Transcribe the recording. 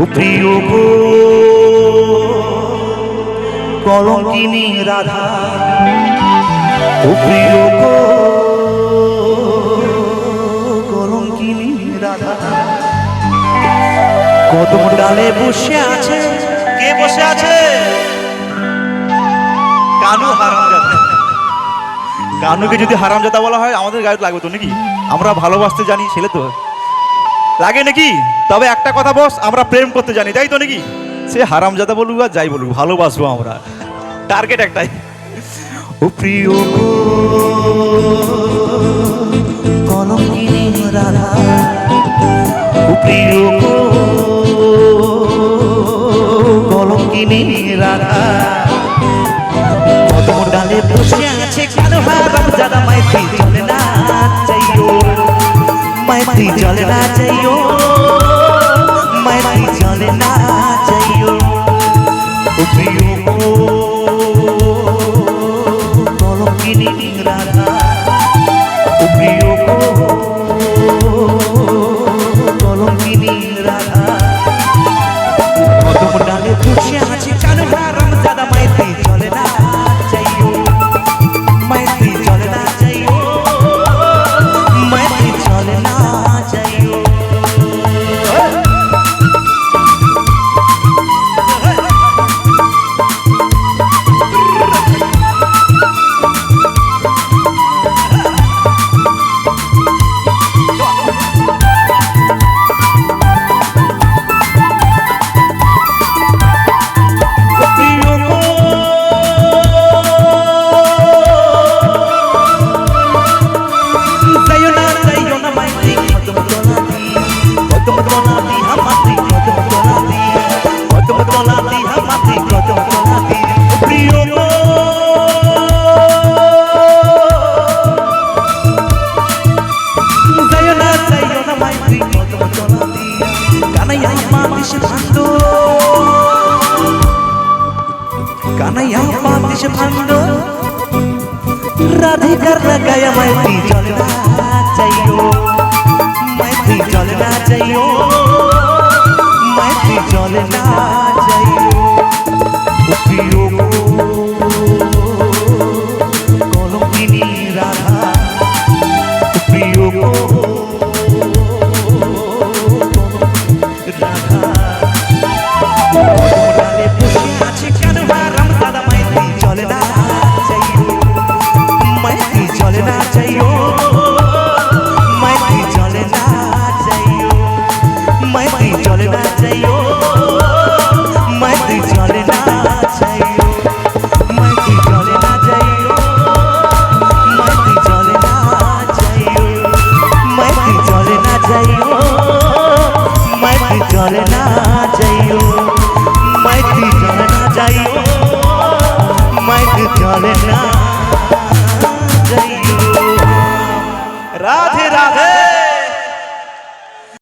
ও প্রিয় গো, কলঙ্কিনী রাধা, ও প্রিয় গো, কলঙ্কিনী রাধা। কদম ডালে বসে আছে, কে বসে আছে? কানু হারামজাদা। কানুকে যদি হারাম হারামজাদা বলা হয়, আমাদের গায়ে লাগবে তো নাকি? আমরা ভালোবাসতে জানি, ছেলে তো। লাগে নাকি? তবে একটা কথা বস, আমরা প্রেম করতে জানি, তাই তো নাকি? সে হারামজাদা বলুক আর যাই বলুক, ভালোবাসবো আমরা। টার্গেট একটাই। ও প্রিয় ও প্রিয় কলঙ্কিনী রাধা। চাইও না চাইও না মাই তুই কত তোরা দিয়া কানাইয়া মা দিশে ভান্ড। কানাইয়া মা দিশে ভান্ড। রাধিকার লাগায় মাই তুই জল না চাইও মাই তুই জল না চাইও মাই তুই জল না বলে না